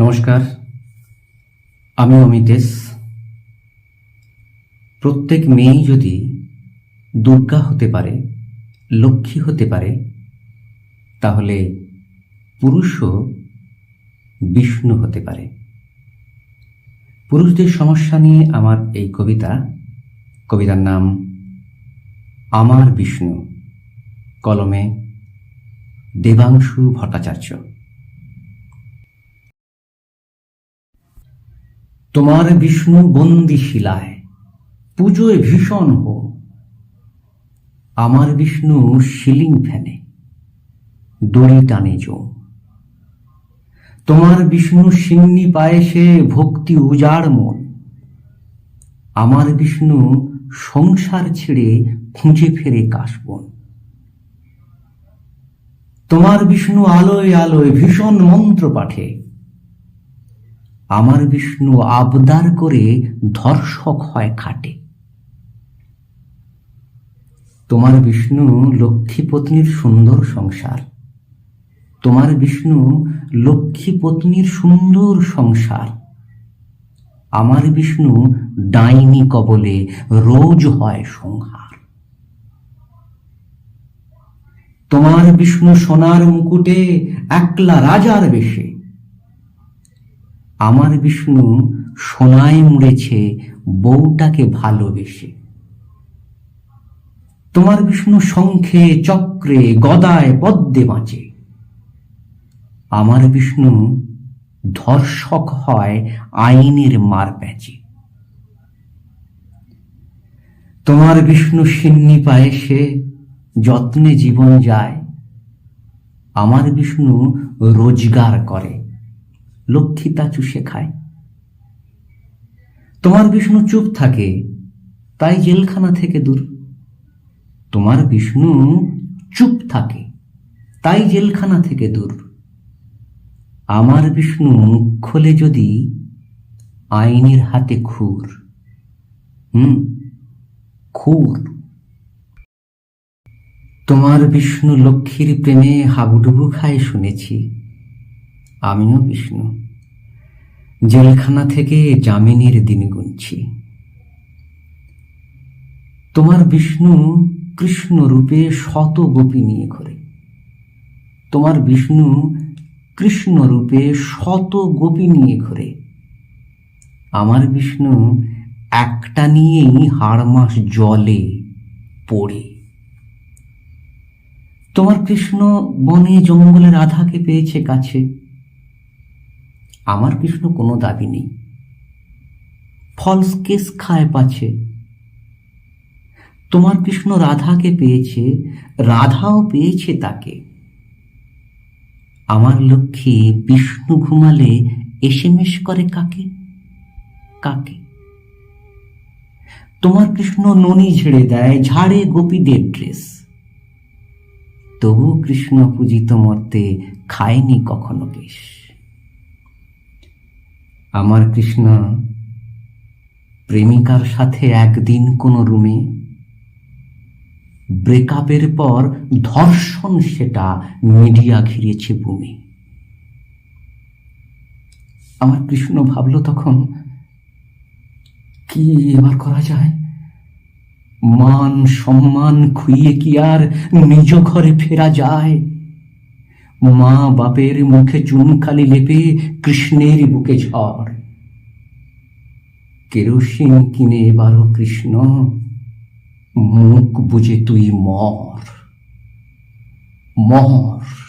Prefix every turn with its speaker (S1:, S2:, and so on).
S1: নমস্কার, আমি অমিতেশ প্রত্যেক মেয়েই যদি দুর্গা হতে পারে, লক্ষ্মী হতে পারে, তাহলে পুরুষও বিষ্ণু হতে পারে। পুরুষদের সমস্যা নিয়ে আমার এই কবিতা, কবিতার নাম আমার বিষ্ণু, কলমে দেবাংশু ভট্টাচার্য। তোমার বিষ্ণু বন্দি শিলায়, পুজোয় ভীষণ হো। আমার বিষ্ণু সিলিং ফ্যানে দড়ি টানে জম তোমার বিষ্ণু সিন্নি পায়ে সে ভক্তি উজাড় মন। আমার বিষ্ণু সংসার ছেড়ে খুঁজে ফেরে কাশবন তোমার বিষ্ণু আলোয় আলোয় ভীষণ মন্ত্র পাঠে আমার বিষ্ণু আবদার করে ধর্ষক হয় খাটে। তোমার বিষ্ণু লক্ষ্মী পত্নীর সুন্দর সংসার। তোমার বিষ্ণু লক্ষ্মী পত্নীর সুন্দর সংসার। আমার বিষ্ণু ডাইনি কবলে রোজ হয় সংহার। তোমার বিষ্ণু সোনার মুকুটে একলা রাজার বেশে আমার বিষ্ণু সোনায় মুড়েছে বউটাকে ভালোবেসে। তোমার বিষ্ণু শঙ্খে, চক্রে, গদায়, পদ্মে বাঁচে। আমার বিষ্ণু ধর্ষক হয় আইনের মার প্যাচে। তোমার বিষ্ণু সিন্নি পায়ে সে, যত্নে জীবন যায়। আমার বিষ্ণু রোজগার করে। লক্ষ্মী তা চুষে খায়। তোমার বিষ্ণু চুপ থাকে, তাই জেলখানা থেকে দূর। তোমার বিষ্ণু চুপ থাকে, তাই জেলখানা থেকে দূর। আমার বিষ্ণু মুখ খোলে যদি, আইনের হাতে খুর। হুম, খুর। তোমার বিষ্ণু লক্ষ্মীর প্রেমে হাবুডুবু খায় শুনেছি। আমিও বিষ্ণু। জেলখানা থেকে জামিনের দিন গুনছি। তোমার বিষ্ণু কৃষ্ণ রূপে শত গোপী নিয়ে ঘোরে। তোমার বিষ্ণু কৃষ্ণ রূপে শত গোপী নিয়ে ঘোরে। আমার বিষ্ণু একটা নিয়েই হাড় মাস জলে পড়ে। তোমার কৃষ্ণ বনে জঙ্গলে রাধাকে পেয়েছে কাছে আমার কৃষ্ণ কোনো দাবি নেই। ফলস কেস খায় পাছে। তোমার কৃষ্ণ রাধাকে পেয়েছে, রাধাও পেয়েছে তাকে। আমার লক্ষ্মী বিষ্ণু ঘুমালে এসেমেস করে কাকে? কাকে? তোমার কৃষ্ণ ননি ঝেড়ে দেয়, ঝাড়ে গোপীদের ড্রেস। তবু কৃষ্ণ পূজিত মর্তে খায়নি কখনো কেশ। আমার কৃষ্ণ, প্রেমিকার সাথে একদিন কোন রুমে ব্রেকআপের পর ধর্ষণ সেটা মিডিয়া ঘিরেছে বুমে। আমার কৃষ্ণ ভাবল তখন, কি এবার করা যায়? মান সম্মান খুইয়ে কি আর নিজ ঘরে ফেরা যায়? মা বাপের মুখে চুনখালি লেপে কৃষ্ণের বুকে ঝড়। কেরোসিন কিনে এবারও কৃষ্ণ, মুখ বুঝে তুই মর। মর।